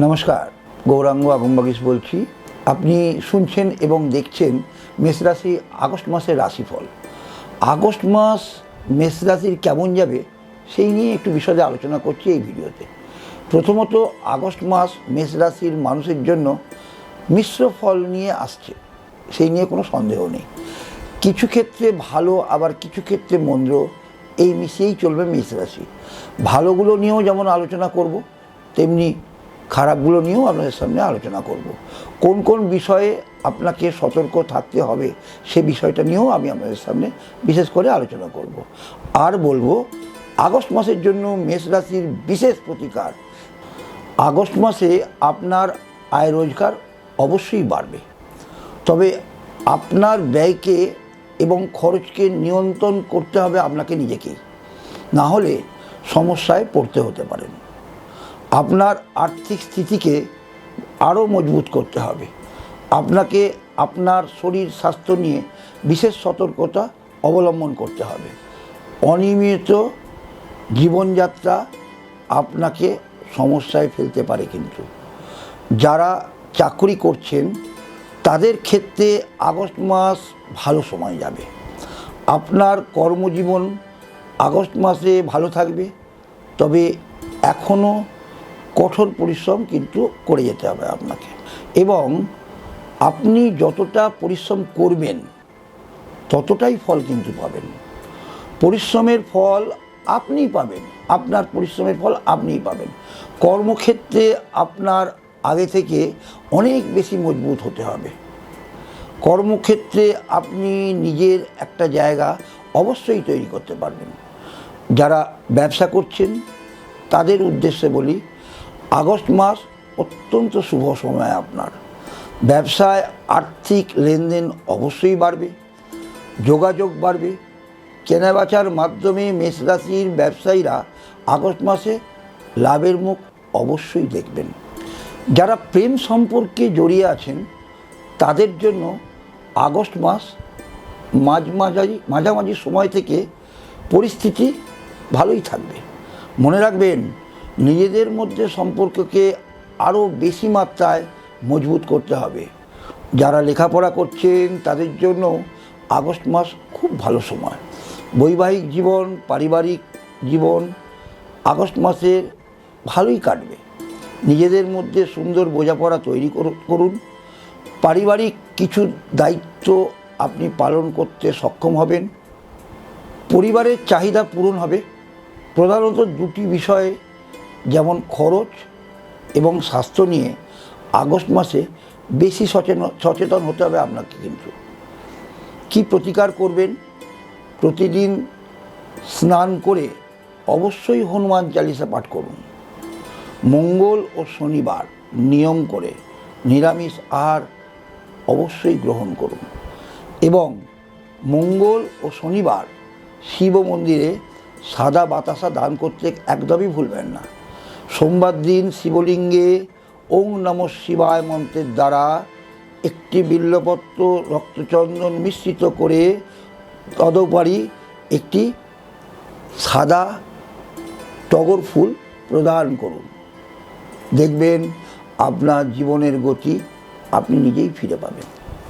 নমস্কার, গৌরাঙ্গ আগমবাগিস বলছি। আপনি শুনছেন এবং দেখছেন মেষ রাশি আগস্ট মাসের রাশিফল। আগস্ট মাস মেষ রাশির কেমন যাবে সেই নিয়ে একটু বিশদে আলোচনা করছি এই ভিডিওতে। প্রথমত, আগস্ট মাস মেষ রাশির মানুষের জন্য মিশ্র ফল নিয়ে আসছে, সেই নিয়ে কোনো সন্দেহ নেই। কিছু ক্ষেত্রে ভালো, আবার কিছু ক্ষেত্রে মন্দ, এই মিশিয়েই চলবে মেষ রাশি। ভালোগুলো নিয়েও যেমন আলোচনা করব, তেমনি খারাপগুলো নিয়েও আপনাদের সামনে আলোচনা করব। কোন কোন বিষয়ে আপনাকে সতর্ক থাকতে হবে সে বিষয়টা নিয়েও আমি আপনাদের সামনে বিশেষ করে আলোচনা করব। আর বলব, আগস্ট মাসের জন্য মেষ রাশির বিশেষ প্রতিকার। আগস্ট মাসে আপনার আয় রোজগার অবশ্যই বাড়বে। তবে আপনার ব্যয়কে এবং খরচকে নিয়ন্ত্রণ করতে হবে আপনাকে নিজেকেই। না হলে সমস্যায় পড়তে হতে পারেন। আপনার আর্থিক স্থিতিকে আরও মজবুত করতে হবে। আপনাকে আপনার শরীর স্বাস্থ্য নিয়ে বিশেষ সতর্কতা অবলম্বন করতে হবে। অনিয়মিত জীবনযাত্রা আপনাকে সমস্যায় ফেলতে পারে কিন্তু। যারা চাকরি করছেন, তাদের ক্ষেত্রে আগস্ট মাস ভালো সময় যাবে। আপনার কর্মজীবন আগস্ট মাসে ভালো থাকবে, তবে এখনও কঠোর পরিশ্রম কিন্তু করে যেতে হবে আপনাকে। এবং আপনি যতটা পরিশ্রম করবেন, ততটাই ফল কিন্তু পাবেন। পরিশ্রমের ফল আপনিই পাবেন, আপনার পরিশ্রমের ফল আপনিই পাবেন। কর্মক্ষেত্রে আপনার আগে থেকে অনেক বেশি মজবুত হতে হবে। কর্মক্ষেত্রে আপনি নিজের একটা জায়গা অবশ্যই তৈরি করতে পারবেন। যারা ব্যবসা করছেন, তাদের উদ্দেশ্যে বলি আগস্ট মাস অত্যন্ত শুভ সময় আপনার। ব্যবসায় আর্থিক লেনদেন অবশ্যই বাড়বে, যোগাযোগ বাড়বে। কেনাবেচার মাধ্যমে মেষ রাশির ব্যবসায়ীরা আগস্ট মাসে লাভের মুখ অবশ্যই দেখবেন। যারা প্রেম সম্পর্কে জড়িয়ে আছেন, তাদের জন্য আগস্ট মাস মাঝ মাঝারি মাঝামাঝি সময় থেকে পরিস্থিতি ভালোই থাকবে। মনে রাখবেন নিজেদের মধ্যে সম্পর্ককে আরও বেশি মাত্রায় মজবুত করতে হবে। যারা লেখাপড়া করছেন, তাদের জন্য আগস্ট মাস খুব ভালো সময়। বৈবাহিক জীবন, পারিবারিক জীবন আগস্ট মাসের ভালোই কাটবে। নিজেদের মধ্যে সুন্দর বোঝাপড়া তৈরি করু- করুন। পারিবারিক কিছু দায়িত্ব আপনি পালন করতে সক্ষম হবেন। পরিবারের চাহিদা পূরণ হবে। প্রধানত দুটি বিষয়ে যেমন খরচ এবং স্বাস্থ্য নিয়ে আগস্ট মাসে বেশি সচেতন সচেতন হতে হবে আপনাকে কিন্তু। কি প্রতিকার করবেন? প্রতিদিন স্নান করে অবশ্যই হনুমান চালিসা পাঠ করুন। মঙ্গল ও শনিবার নিয়ম করে নিরামিষ আহার অবশ্যই গ্রহণ করুন এবং মঙ্গল ও শনিবার শিব মন্দিরে সাদা বাতাসা দান করতে একদমই ভুলবেন না। সোমবার দিন শিবলিঙ্গে ওং নম শিবায় মন্ত্রের দ্বারা একটি বিল্লপত্র রক্তচন্দন মিশ্রিত করে তদুপরি একটি সাদা টগর ফুল প্রদান করুন। দেখবেন আপনার জীবনের গতি আপনি নিজেই ফিরে পাবেন।